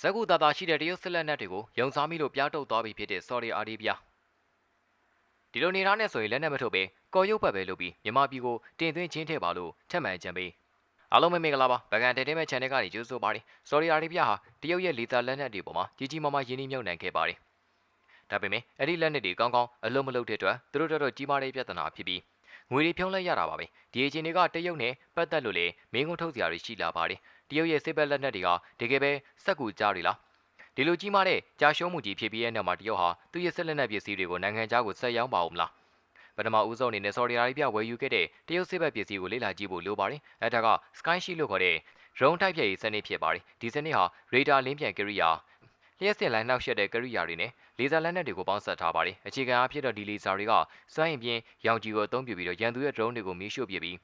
ဇက်ကူတာတာရှိတဲ့တရုတ်စစ်လက်နက်တွေကိုယုံစားမိလို့ပြားတုတ်သွားပြီဖြစ်တဲ့ဆော်ဒီအာရေဗျဒီလိုနေထားနဲ့ဆိုရင်လက်နက်မထုတ်ပဲကော်ရုပ်ပတ်ပဲလုပ်ပြီးမြန်မာပြည်ကိုတင်သွင်းချင်းထည့်ပါလို့ထက်မှန်ကြံပေးအားလုံးပဲမင်္ဂလာပါဗကန်တဲတဲမဲ့ channel ကနေကြိုဆိုပါရစေဆော်ဒီအာရေဗျဟာတရုတ်ရဲ့လေသာလက်နက်တွေပေါ်မှာကြီးကြီးမားမားရင်းနှီးမြှုပ်နှံခဲ့ပါတယ်ဒါပေမဲ့အဲ့ဒီလက်နက်တွေကောင်းကောင်းအလုံးမလုံးတဲ့အတွက်သူတို့တို့ကြီးမားတဲ့ပြဿနာဖြစ်ပြီးငွေတွေဖြုံးလဲရတာပါပဲဒီအချိန်တွေကတရုတ်နဲ့ပတ်သက်လို့လေမင်းကုန်းထုတ်စရာတွေရှိလာပါတယ် တရုတ်ရဲ့စစ်ဘက်လက်နက်တွေကတကယ်ပဲစက်ကူကြားတွေလားဒီလိုကြီးမားတဲ့ကြာရှုံးမှုကြီးဖြစ်ပြီးရဲ့နောက်မှာတရုတ်ဟာသူ့ရဲ့စစ်လက်နက်ပစ္စည်းတွေကိုနိုင်ငံခြားကိုဆက်ရောင်းပါဦးမလားပထမဦးဆုံးအနေနဲ့ဆော်ဒီအာရေဗျဝယ်ယူခဲ့တဲ့တရုတ်စစ်ဘက်ပစ္စည်းကိုလေ့လာကြည့်ဖို့လိုပါတယ်အဲဒါက Sky Shield လို့ခေါ်တဲ့ drone တိုက်ဖြတ်ရေးစနစ်ဖြစ်ပါတယ်ဒီစနစ်ဟာ radar လင်းပြန်ကိရိယာလျှက်စစ်လိုင်းနှောက်ယှက်တဲ့ကိရိယာတွေနဲ့လေဆာလက်နက်တွေကိုပေါင်းစပ်ထားပါတယ်အခြေခံအားဖြင့်တော့ဒီလေဆာတွေကစွမ်းအင်ပြင်းရောင်ခြည်ကိုအသုံးပြုပြီးတော့ရန်သူရဲ့ drone တွေကိုမီးရှို့ပစ်ပြီး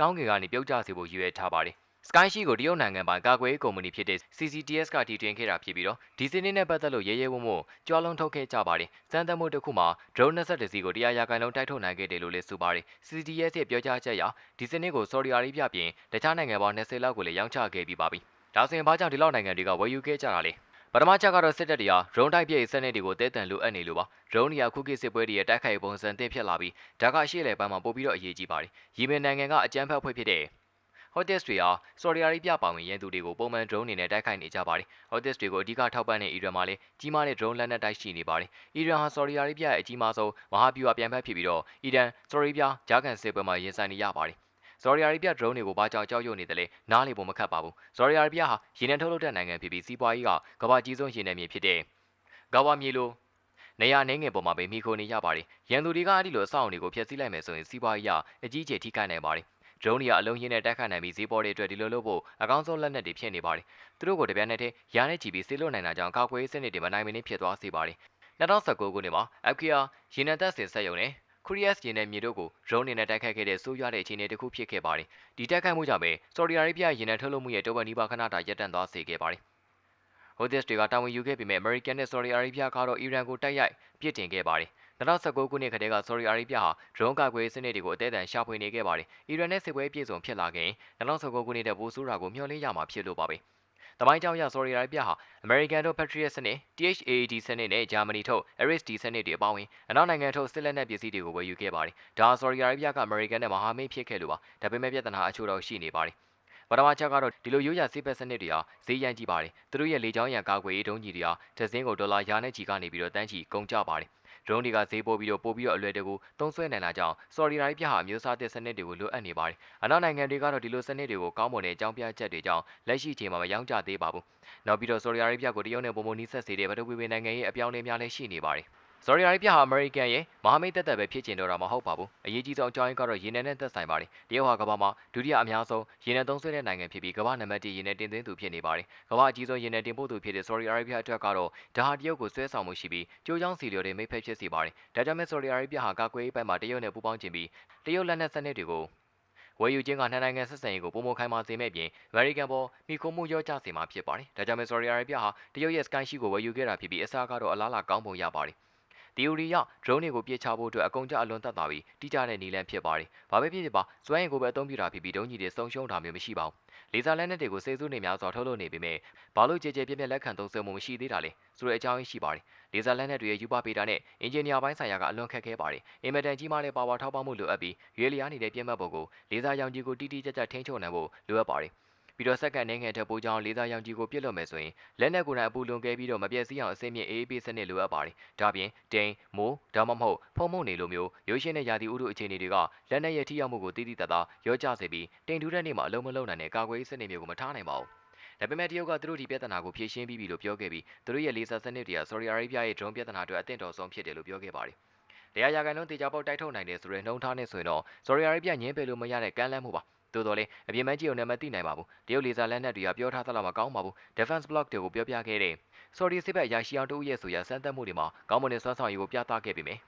ကောင်းကင်ကနေပြုတ်ကျစေဖို့ရည်ရွယ်ထားပါတယ် Sky Shi ကိုတရုတ်နိုင်ငံပိုင်ကာကွယ်ရေးကုမ္ပဏီဖြစ်တဲ့ CCTS ကတည်တွင်ခဲ့တာဖြစ်ပြီးတော့ဒီစနစ်နဲ့ပတ်သက်လို့ရဲရဲဝံ့ဝံ့ကြွားလုံးထုတ်ခဲ့ကြပါတယ်။စမ်းသပ်မှုတစ်ခုမှာ drone 20စီကိုတရားရာခိုင်နှုန်းတိုက်ထုတ်နိုင်ခဲ့တယ်လို့လည်းဆိုပါတယ်။ CCTS ရဲ့ပြောကြားချက်အရဒီစနစ်ကို Saudi Arabia ပြင်တခြားနိုင်ငံပေါင်း20လောက်ကိုလည်းရောင်းချခဲ့ပြီးပါပြီ။ဒါဆိုရင်ဘာကြောင့်ဒီလောက်နိုင်ငံတွေကဝယ်ယူခဲ့ကြတာလဲ။ပထမချက်ကတော့စစ်တပ်တွေက drone တိုက်ပြည့်စနစ်တွေကိုတဲတန်လိုအပ်နေလို့ပါ drone တွေကခုခေတ်စစ်ပွဲတွေရဲ့တိုက်ခိုက်ပုံစံသစ်ဖြစ်လာပြီးဒါကရှေ့လေပိုင်းမှာပို့ပြီးတော့အရေးကြီးပါတယ်။ယီမင်နိုင်ငံကအကြမ်းဖက်ဖွဲ့ဖြစ်တဲ့ Houthis တွေဟာဆော်ဒီအာရေဗျပါဝင်ရန်သူတွေကိုပုံမှန် drone တွေနဲ့တိုက်ခိုက်နေကြပါတယ်။ Houthis တွေကိုအဓိကထောက်ပံ့တဲ့အီရန်မှာလည်းကြီးမားတဲ့ drone လက်နက်တိုက်ရှိနေပါတယ်။အီရန်ဟာဆော်ဒီအာရေဗျရဲ့အကြီးမားဆုံးမဟာဗျူဟာပြန်ဖက်ဖြစ်ပြီးတော့အီရန်ဆော်ဒီဗျာဂျာကန်စစ်ပွဲမှာရင်ဆိုင်နေရပါတယ်။ဆော်ဒီအာရေဗျ drone တွေကိုဘာကြောင့်ကြောက်ရွံ့နေတယ်လဲနားလေဖို့မခက်ပါဘူး။ဆော်ဒီအာရေဗျဟာရေနံထုတ်လုပ်တဲ့နိုင်ငံဖြစ်ပြီးစီးပွားရေးကကမ္ဘာကြီးဆုံးရေနံမြေဖြစ်တဲ့ဂါဝါမြေလိုနေရာနှင်းငယ်ပေါ်မှာပဲမိခိုနေရပါတယ်။ရန်သူတွေကအဲ့ဒီလိုအဆောက်အုံတွေကိုဖျက်ဆီးလိုက်မယ်ဆိုရင်စီးပွားရေးအကြီးအကျယ်ထိခိုက်နိုင်ပါတယ်။ drone တွေကအလုံးရင်းနဲ့တိုက်ခတ်နိုင်ပြီးဈေးပေါ်တဲ့အတွက်ဒီလိုလုပ်ဖို့အကောင်းဆုံးလက်နက်တွေဖြစ်နေပါတယ်။သူတို့ကိုတပြိုင်နက်တည်းရာနဲ့ချီပြီးဆေးလွတ်နိုင်တာကြောင့်ကာကွယ်ရေးစနစ်တွေမနိုင်မနှင်းဖြစ်သွားစေပါတယ်။2019ခုနှစ်မှာ Akia ရေနံသက်စင်ဆက်ယုံနဲ့ Curious ရေနံမြေတို့ကို drone တွေနဲ့တိုက်ခတ်ခဲ့တဲ့ဆိုးရွားတဲ့အခြေအနေတစ်ခုဖြစ်ခဲ့ပါတယ်။ဒီတိုက်ခိုက်မှုကြောင့်ပဲ Saudi Arabia ရေနံထုတ်လုပ်မှုရဲ့တဝက်နီးပါးခဏတာရပ်တန့်သွားစေခဲ့ပါတယ်။ Houthis တွေကတာဝန်ယူခဲ့ပေမဲ့ American နဲ့ Saudi Arabia ကတော့အီရန်ကိုတိုက်ရိုက်ပြစ်တင်ခဲ့ပါတယ်။ 2019ခုနှစ်ကတည်းက Saudi Arabia ဟာ drone ကာကွယ်ရေးစနစ်တွေကိုအသေးအံရှာဖွေနေခဲ့ပါတယ်။အီရန်နဲ့စစ်ပွဲပြည်စုံဖြစ်လာခဲ့ရင်2019ခုနှစ်တည်းပိုဆိုးတာကိုမျှော်လင့်ရမှာဖြစ်လို့ပါပဲ။တမိုင်းကြောင်ရ Saudi Arabia ဟာ American တို့ Patriot စနစ် THAAD စ nit နဲ့ Germany ထုတ် Ares-D စနစ်တွေအပေါင်းဝင်အနောက်နိုင်ငံထုတ်စစ်လက်နက်ပစ္စည်းတွေကိုဝယ်ယူခဲ့ပါတယ်။ဒါဟာ Saudi Arabia က American နဲ့မဟာမိတ်ဖြစ်ခဲ့လို့ပါ။ဒါပေမဲ့ပြဿနာအချို့တော့ရှိနေပါတယ်။ပထမချက်ကတော့ဒီလိုရိုးရာစစ်ဘက်စနစ်တွေဟာဈေးရန်ကြည့်ပါတယ်။သူတို့ရဲ့လေကြောင်းရန်ကာကွယ်ရေးဒုံးကြီးတွေဟာတစ်စင်းကိုဒေါ်လာရာနဲ့ချီကနေပြီးတော့တန်းချီကုန်ကြပါတယ်။ drone တွေကဈေးပိုးပြီးတော့ပို့ပြီးတော့အလွယ်တကူသုံးစွဲနိုင်တာကြောင့် Saudi Arabia ဟာမျိုးစားသစ်စနစ်တွေကိုလိုအပ်နေပါတယ်။အနောက်နိုင်ငံတွေကတော့ဒီလိုစနစ်တွေကိုကောင်းမွန်တဲ့အကြောင်းပြချက်တွေကြောင့်လက်ရှိချိန်မှာမရောင်းချသေးပါဘူး။နောက်ပြီးတော့ Saudi Arabia ကိုတရုတ်နဲ့ပုံမနီးဆက်စေတဲ့ဗတဝီဝေနိုင်ငံရဲ့အပြောင်းအလဲများလည်းရှိနေပါတယ်။ Saudi Arabia ဟာ American ရဲ့မဟာမိတ်သက်သက်ပဲဖြစ်ချင်တော့တာမဟုတ်ပါဘူး။အရေးကြီးဆုံးအကြောင်းရင်းကတော့ရေနံနဲ့သက်ဆိုင်ပါတယ်။တရုတ်ဟာကမ္ဘာမှာဒုတိယအများဆုံးရေနံသုံးစွဲတဲ့နိုင်ငံဖြစ်ပြီးကမ္ဘာနံပါတ်1ရေနံတင်သွင်းသူဖြစ်နေပါတယ်။ကမ္ဘာအကြီးဆုံးရေနံတင်ပို့သူဖြစ်တဲ့ Saudi Arabia အတွက်ကတော့ဒါဟာတရုတ်ကိုဆွဲဆောင်မှုရှိပြီးကြိုးချောင်းစီလျော်တဲ့မိတ်ဖက်ဖြစ်စေပါတယ်။ဒါကြောင့်မဲ Saudi Arabia ဟာကာကွယ်ရေးပိုင်းမှာတရုတ်နဲ့ပူးပေါင်းခြင်းပြီးတရုတ်လက်နက်စနစ်တွေကိုဝယ်ယူခြင်းကနှစ်နိုင်ငံဆက်ဆံရေးကိုပုံမခိုင်မာစေမဲ့ပြင် American ပေါ်မိခိုးမှုရော့ကျစေမှာဖြစ်ပါတယ်။ဒါကြောင့်မဲ Saudi Arabia ဟာတရုတ်ရဲ့ Sky Shi ကိုဝယ်ယူခဲ့တာဖြစ်ပြီးအစားကတော့အလားလာကောင်းပုံရပါတယ်။ ဒီယိုရီရ drone တွေကိုပြစ်ချဖို့အတွက်အကုန်ကြအလွန်သက်သာပြီးတိကျတဲ့နည်းလမ်းဖြစ်ပါတယ်။ဘာပဲဖြစ်ဖြစ်ပါစွမ်းရည်ကိုပဲအသုံးပြုတာဖြစ်ပြီးဒုံးကြီးတွေဆုံးရှုံးတာမျိုးမရှိပါဘူး။လေဆာလက်နက်တွေကိုစေစုနေများစွာထုတ်လုပ်နေပေမဲ့ဘာလို့ကြဲကြဲပြက်ပြက်လက်ခံသုံးစွဲမှုမရှိသေးတာလဲဆိုတဲ့အကြောင်းရင်းရှိပါတယ်။လေဆာလက်နက်တွေရဲ့ယူပါပေတာနဲ့အင်ဂျင်နီယာပိုင်းဆိုင်ရာကအလွန်ခက်ခဲပါတယ်။အင်မတန်ကြီးမားတဲ့ပါဝါထောက်ပံ့မှုလိုအပ်ပြီးရွေလျားနေတဲ့ပြက်မှတ်ပုံကိုလေဆာရောင်ကြီးကိုတိတိကျကျထိန်းချုပ်နိုင်ဖို့လိုအပ်ပါတယ်။ ပြီးတော့စက္ကန့်နှင်းငယ်ထက်ပိုကြောင်းလေးစားရောင်ကြီးကိုပြစ်လွတ်မယ်ဆိုရင်လက်နက်ကိုယ်တိုင်အပူလွန်ကဲပြီးတော့မပြည့်စည်အောင်အစိမ့်မြင့်အေးအေးပေးစနစ်လိုအပ်ပါတယ်။ဒါပြင်တိန်မိုးဒါမှမဟုတ်ဖုံမုံနေလိုမျိုးရိုးရှင်းတဲ့ရာသီဥတုအခြေအနေတွေကလက်နက်ရဲ့ထိရောက်မှုကိုတိတိတတ်တာရောကျစေပြီးတိန်ထူးတဲ့နေ့မှာအလုံးမလုံးနိုင်တဲ့ကာကွယ်ရေးစနစ်မျိုးကိုမထားနိုင်ပါဘူး။ဒါပေမဲ့တရုတ်ကသူတို့ဒီပြဿနာကိုဖြေရှင်းပြီးပြီလို့ပြောခဲ့ပြီးသူတို့ရဲ့လေဆာစနစ်တွေက Saudi Arabia ရဲ့ drone ပြဿနာအတွက်အသင့်တော်ဆုံးဖြစ်တယ်လို့ပြောခဲ့ပါတယ်။တရားရဂန်လုံးတေချာပေါက်တိုက်ထုတ်နိုင်တယ်ဆိုတဲ့နှုံထားနဲ့ဆိုရင်တော့ Saudi Arabia ညင်းပယ်လို့မရတဲ့ကမ်းလှမ်းမှုပါ။ သို့တော်လည်းအပြင်းမကြီးုံနဲ့မသိနိုင်ပါဘူးတရုတ်လေဆာလက်နက်တွေကပြောထားသလောက်မကောင်းပါဘူး defense block တွေကိုပြောပြခဲ့တဲ့ sorry စစ်ဘက်အရာရှိအောင်တို့ရဲ့ဆိုရစမ်းသပ်မှုတွေမှာကောင်းမွန်တဲ့စွမ်းဆောင်ရည်ကိုပြသခဲ့ပြီမယ်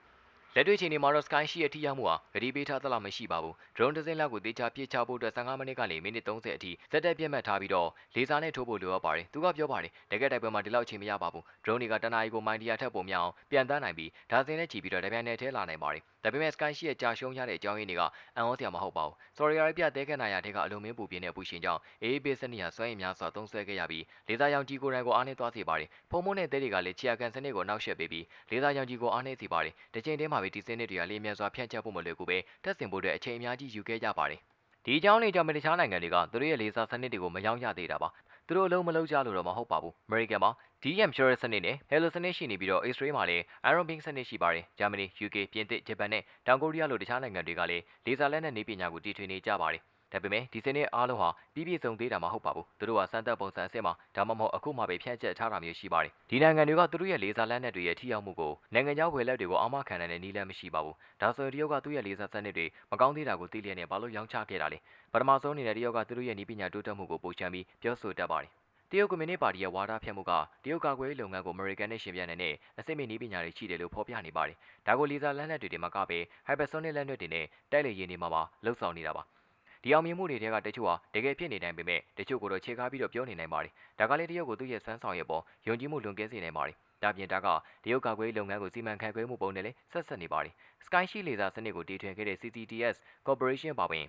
လက်တွေ့ချိန်တွေမှာတော့ Sky ရှိရဲ့ထိရောက်မှုဟာဂရီပေးထားသလောက်မရှိပါဘူး။ drone တစ်စင်းလောက်ကိုတေချာပြစ်ချဖို့အတွက်15မိနစ်ကနေမိနစ်30အထိစက်တက်ပြတ်မှတ်ထားပြီးတော့လေဆာနဲ့ထိုးဖို့လိုအပ်ပါတယ်။သူကပြောပါတယ်တကယ်တိုက်ပွဲမှာဒီလောက်ချိန်မရပါဘူး။ drone တွေကတနာရီကိုမိုင်တရာထက်ပိုများအောင်ပြန်တန်းနိုင်ပြီးဒါစင်းနဲ့ချီပြီးတော့တပြိုင်နက်တည်းလာနိုင်ပါတယ်။ဒါပေမဲ့ Sky ရှိရဲ့ကြာရှုံးရတဲ့အကြောင်းရင်းတွေကအံ့ဩစရာမဟုတ်ပါဘူး။ Saudi Arabia တဲကန်နာယာထဲကအလုံမင်းပူပြင်းတဲ့ပူရှင်ကြောင့်အေးအေးပေးစနစ်ဟာစွမ်းရည်များစွာသုံးစွဲခဲ့ရပြီးလေသာရောင်ကြီးကိုယ်တိုင်ကိုအားနည်းသွားစေပါတယ်။ဖုံမုန်းတဲ့တဲတွေကလည်းချီယာကန်စနစ်ကိုနှောက်ယှက်ပေးပြီးလေသာရောင်ကြီးကိုအားနည်းစေပါတယ်။တစ်ချိန်တည်းမှာပဲဒီစနစ်တွေကလေမြန်စွာဖြန့်ကျက်ဖို့မလွယ်ကူပဲတက်ဆင်ဖို့အတွက်အချိန်အများကြီးယူခဲ့ကြပါတယ်။ဒီအကြောင်းလေးကြောင့်မတခြားနိုင်ငံတွေကသူတို့ရဲ့လေဆာစနစ်တွေကိုမယောင်းရသေးတာပါ။ သူတို့အလုံးမလုံးကြလို့တော့မဟုတ်ပါဘူး။ American မှာ DM Shure စနစ်နဲ့ Hello စနစ်ရှိနေပြီးတော့ Israel မှာလည်း Iron Beam စနစ်ရှိပါတယ်။ Germany, UK, ပြင်သစ်,ဂျပန်နဲ့တောင်ကိုရီးယားလိုတခြားနိုင်ငံတွေကလည်းလေဆာလက်နက်နည်းပညာကိုတီထွင်နေကြပါတယ်။ ဒါပေမဲ့ဒီစနစ်အားလုံးဟာပြီးပြည့်စုံသေးတာမဟုတ်ပါဘူး။သူတို့ကစမ်းသပ်ပုံစံအစစ်မှာဒါမှမဟုတ်အခုမှပဲဖြန့်ကျက်ထားတာမျိုးရှိပါတယ်။ဒီနိုင်ငံတွေကသူတို့ရဲ့လေဆာလက်နက်တွေရဲ့ထိရောက်မှုကိုနိုင်ငံခြားဝယ်လက်တွေကိုအာမခံနိုင်တဲ့နည်းလမ်းမရှိပါဘူး။ဒါဆိုရင်တရုတ်ကသူ့ရဲ့လေဆာစနစ်တွေမကောင်းသေးတာကိုသိလျက်နဲ့ဘာလို့ရောင်းချခဲ့တာလဲ။ပထမဆုံးအနေနဲ့တရုတ်ကသူတို့ရဲ့နည်းပညာတိုးတက်မှုကိုပိုချမ်းပြီးပြောဆိုတတ်ပါတယ်တရုတ်ကွန်မြူနစ်ပါတီရဲ့ဝါဒဖြန့်မှုကတရုတ်ကာကွယ်ရေးလုပ်ငန်းကိုအမေရိကန်နဲ့ရှင်ပြိုင်နေတဲ့အစိမ့်မြင့်နည်းပညာတွေရှိတယ်လို့ဖော်ပြနေပါတယ်။ဒါကိုလီဇာလန်လက်တွေတင်မကပဲ hypersonic လက်နက်တွေနဲ့တိုက်လေယာဉ်တွေမှာပါလှုပ်ဆောင်နေတာပါ။ ဒီအောင်မြင်မှုတွေတဲကတချို့ဟာတကယ်ဖြစ်နေနိုင်ပေမဲ့တချို့ကိုတော့ခြေကားပြီးတော့ပြောနေနိုင်ပါတယ်။ဒါကလည်းတရုတ်ကိုသူ့ရဲ့စွမ်းဆောင်ရည်ပေါ်ယုံကြည်မှုလွန်ကဲစေနိုင်ပါတယ်။ဒါပြင်ဒါကတရုတ်ကာကွယ်ရေးလုပ်ငန်းကိုစီမံခန့်ခွဲမှုပုံနဲ့လည်းဆက်ဆက်နေပါတယ်။ Sky ရှိလေဆာစနစ်ကိုတည်ထွင်ခဲ့တဲ့ CCTS Corporation ပါဝင်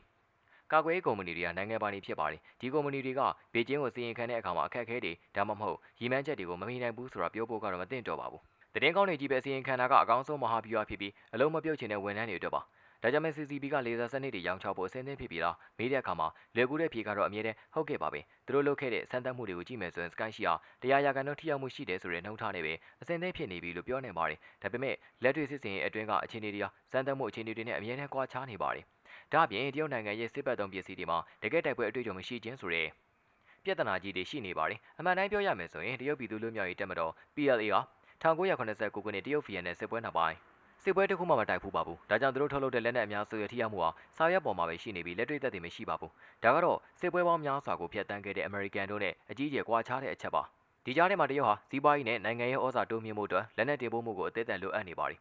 ကာကွယ်ရေးကုမ္ပဏီတွေကနိုင်ငံပိုင်တွေဖြစ်ပါတယ်ဒီကုမ္ပဏီတွေကဘေကျင်းကိုစီရင်ခံတဲ့အခါမှာအခက်အခဲတွေဒါမှမဟုတ်ရည်မှန်းချက်တွေကိုမမီနိုင်ဘူးဆိုတာပြောဖို့ကတော့မသင့်တော်ပါဘူးတည်င်းကောင်းတွေကြီးပဲစီရင်ခံတာကအကောင်းဆုံးမဟာဗျူဟာဖြစ်ပြီးအလုံးမပြုတ်ချင်တဲ့ဝန်ထမ်းတွေအတွက်ပါ ဒါကြောင့်မဲ CCB ကလေဆာစနစ်တွေရောင်းချဖို့အဆင်သင့်ဖြစ်ပြီးတော့မေးတဲ့အခါမှာလွယ်ကူတဲ့ဖြေကတော့အမြဲတမ်းဟုတ်ကဲ့ပါပဲသူတို့လုပ်ခဲ့တဲ့စမ်းသပ်မှုတွေကိုကြည့်မယ်ဆိုရင် Sky ရှိအောင်တရားရာခိုင်နှုန်းထိရောက်မှုရှိတယ်ဆိုတဲ့နှုံထားနဲ့ပဲအဆင်သင့်ဖြစ်နေပြီလို့ပြောနေပါတယ်ဒါပေမဲ့လက်တွေ့စစ်စင်ရဲ့အတွင်းကအခြေအနေတွေကစမ်းသပ်မှုအခြေအနေတွေနဲ့အမြဲတမ်းကွာခြားနေပါတယ်ဒါ့အပြင်တရုတ်နိုင်ငံရဲ့စစ်ပတ်သုံးပစ္စည်းတွေမှာတကယ်တိုက်ပွဲအတွေ့အကြုံမရှိခြင်းဆိုတဲ့ပြဿနာကြီးတွေရှိနေပါတယ်။အမှန်တိုင်းပြောရမယ်ဆိုရင်တရုတ်ပြည်သူ့လူမျိုးရေးတက်မတော် PLA က1989ခုနှစ်တရုတ်ဗီယက်နမ်စစ်ပွဲနောက်ပိုင်း စစ်ပွဲတစ်ခုမှမတိုက်ဘူးပါဘူး။ဒါကြောင့်သူတို့ထုတ်လုပ်တဲ့လက်နက်အများစုရဲ့ထိရောက်မှုဟာစာရွက်ပေါ်မှာပဲရှိနေပြီးလက်တွေ့သက်သေမရှိပါဘူး။ဒါကတော့စစ်ပွဲပေါင်းများစွာကိုဖျက်ဆီးခဲ့တဲ့အမေရိကန်တို့နဲ့အကြီးအကျယ်ကွာခြားတဲ့အချက်ပါ။ဒီကြားထဲမှာတရုတ်ဟာစီးပွားရေးနဲ့နိုင်ငံရေးဩဇာတိုးမြင့်မှုအတွက်လက်နက်တင်ပို့မှုကိုအသေးအံလိုအပ်နေပါတယ်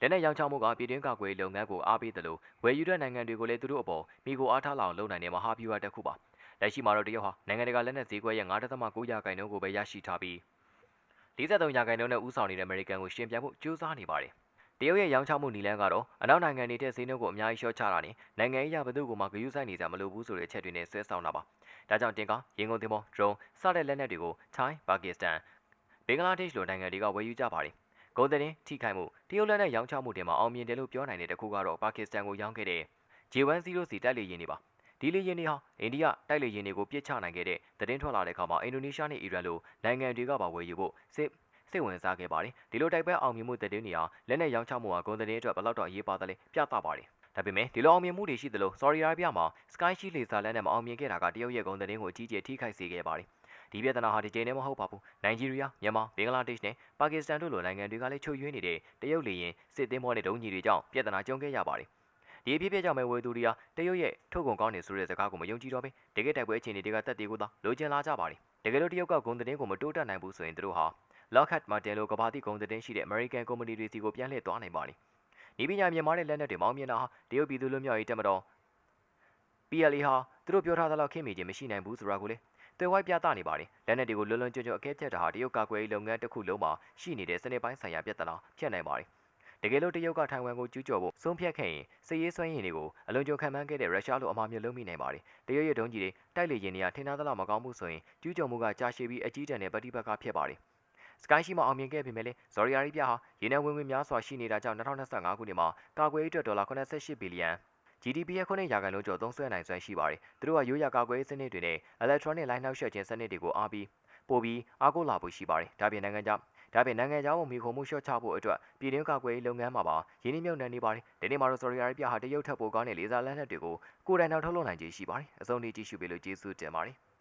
လက်နက်ရောင်းချမှုကပြည်တွင်းကာကွယ်လုပ်ငန်းကိုအားပေးတယ်လို့ဝယ်ယူတဲ့နိုင်ငံတွေကိုလည်းသူတို့အပေါ်မိကိုအားထားလောင်လုပ်နိုင်တဲ့မဟာဗျူဟာတစ်ခုပါလက်ရှိမှာတော့တရုတ်ဟာနိုင်ငံတကာလက်နက်ဈေးကွက်ရဲ့9.9ရာခိုင်နှုန်းကိုပဲရရှိထားပြီး43ရာခိုင်နှုန်းနဲ့ဦးဆောင်နေတဲ့အမေရိကန်ကိုရှင်ပြိုင်မှုကြိုးစားနေပါတယ် တရုတ်ရဲ့ရောင်းချမှုနီလန်းကတော့အနောက်နိုင်ငံတွေတဲ့ဈေးနှုန်းကိုအများကြီးလျှော့ချတာနဲ့နိုင်ငံရေးရဘသူ့ကိုမှဂရုစိုက်နေကြမလို့ဘူးဆိုတဲ့အချက်တွေနဲ့ဆွဲဆောင်တာပါဒါကြောင့်တင်ကရင်ကုန်တင်ပေါ် drone စတဲ့လက်နက်တွေကိုထိုင်းပါကစ္စတန်ဘင်္ဂလားဒေ့ရှ်လိုနိုင်ငံတွေကဝယ်ယူကြပါတယ်ဂုံတဲ့ထိခိုက်မှုတရုတ်လက်နဲ့ရောင်းချမှုတွေမှာအောင်မြင်တယ်လို့ပြောနိုင်တဲ့တခုကတော့ပါကစ္စတန်ကိုရောင်းခဲ့တဲ့ J10 စီတိုက်လေယာဉ်တွေပါဒီလေယာဉ်တွေဟာအိန္ဒိယတိုက်လေယာဉ်တွေကိုပြစ်ချနိုင်ခဲ့တဲ့သတင်းထွက်လာတဲ့အခါမှာအင်ဒိုနီးရှားနဲ့အီရန်လိုနိုင်ငံတွေကပါဝယ်ယူဖို့စစ် စိတ်ဝင်စားခဲ့ပါတယ်ဒီလိုတိုက်ပွဲအောင်မြင်မှုတဲ့တင်းတွေဟာလက်နဲ့ရောင်းချမှုဟာဂုံတဲ့အတွက်ဘလောက်တော့အရေးပါတယ်ပြသပါတယ်ဒါပေမဲ့ဒီလိုအောင်မြင်မှုတွေရှိသလို Saudi Arabia မှာ Sky Shield လေဆာလက်နဲ့မအောင်မြင်ခဲ့တာကတရုတ်ရဲ့ဂုံသတင်းကိုအကြီးကျယ်ထိခိုက်စေခဲ့ပါတယ်ဒီပြဿနာဟာဒီချိန်နဲ့မဟုတ်ပါဘူးနိုင်ဂျီးရီးယားမြန်မာဘင်္ဂလားဒေ့ရှ်နဲ့ပါကစ္စတန်တို့လိုနိုင်ငံတွေကလည်းချုပ်ယွင်းနေတဲ့တရုတ်လေရင်စစ်သင်းမောနဲ့ဒုံးကြီးတွေကြောင့်ပြဿနာကြုံခဲ့ရပါတယ်ဒီအဖြစ်ပြကြောင့်ပဲဝေသူရီယာတရုတ်ရဲ့ထုတ်ကုန်ကောင်းနေဆိုတဲ့စကားကိုမယုံကြည်တော့ဘဲတကယ်တိုက်ပွဲအခြေအနေတွေကတက်တေကိုသာလိုချင်လာကြပါတယ်တကယ်လို့တရုတ်ကဂုံသတင်းကိုမတိုးတက်နိုင်ဘူးဆိုရင်တို့ဟာ Lockheed Martin လိုကမ္ဘာတိဂုံသတင်းရှိတဲ့ American Company တွေစီကိုပြန်လှည့်သွားနိုင်ပါတယ်ဤပညာမြန်မာတဲ့လက်နက်တွေမောင်းမြင်တာဟာတရုတ်ပြည်သူလူမျိုးရေးတက်မတော် PLA ဟာသူတို့ပြောထားသလောက်ခင်မီခြင်းမရှိနိုင်ဘူးဆိုတာကိုလေသွေဝိုက်ပြသနေပါတယ်လက်နက်တွေကိုလွန်လွန်ကျွံ့ကျွံ့အကဲဖြတ်တာဟာတရုတ်ကာကွယ်ရေးလုပ်ငန်းတစ်ခုလုံးမှာရှိနေတဲ့စနစ်ပိုင်းဆိုင်ရာပြဿနာဖြစ်နိုင်ပါတယ်တကယ်လို့တရုတ်ကထိုင်ဝမ်ကိုကျူးကျော်ဖို့ဆုံးဖြတ်ခဲ့ရင်စစ်ရေးစွမ်းရည်တွေကိုအလွန်ကြုံခံမှန်းခဲ့တဲ့ရုရှားလိုအမှားမျိုးလုံးမိနိုင်ပါတယ်တရုတ်ရဲ့ဒုံးကြီးတွေတိုက်လေယာဉ်တွေကထင်သားသလောက်မကောင်းဘူးဆိုရင်ကျူးကျော်မှုကကြာရှည်ပြီးအကြီးတန်းတဲ့ပဋိပက္ခဖြစ်ပါတယ် စကိုင်းရှိမှအောင်မြင်ခဲ့ပေမဲ့လည်းဇော်ရီယာရီပြဟာရေနံဝင်ဝင်များစွာရှိနေတာကြောင့်2025ခုနှစ်မှာကာကွယ်ရေးအတွက်ဒေါ်လာ88ဘီလီယံ GDP ရဲ့9ရာခိုင်နှုန်းကျော်သုံးစွဲနိုင်စွမ်းရှိပါတယ်။သူတို့ကရိုးရာကာကွယ်ရေးစနစ်တွေနဲ့ electronic လိုင်းနှောက်ယှက်ခြင်းစနစ်တွေကိုအားပြီးပို့ပြီးအားကိုးလာဖို့ရှိပါတယ်။ဒါပြင်နိုင်ငံခြားဒါပြင်နိုင်ငံခြားကိုမိခုံမှုလျှော့ချဖို့အတွက်ပြည်တွင်းကာကွယ်ရေးလုပ်ငန်းမှာပါရင်းနှီးမြှုပ်နှံနေပါတယ်။ဒီနေ့မှာတော့ Saudi Arabia ဟာတရုတ်ထက်ပိုကောင်းတဲ့လေဆာလက်နက်တွေကိုကိုယ်တိုင်နောက်ထုတ်လုပ်နိုင်ခြေရှိပါတယ်။အစုံဒီကြည့်ရှုပေးလို့ကျေးဇူးတင်ပါတယ်။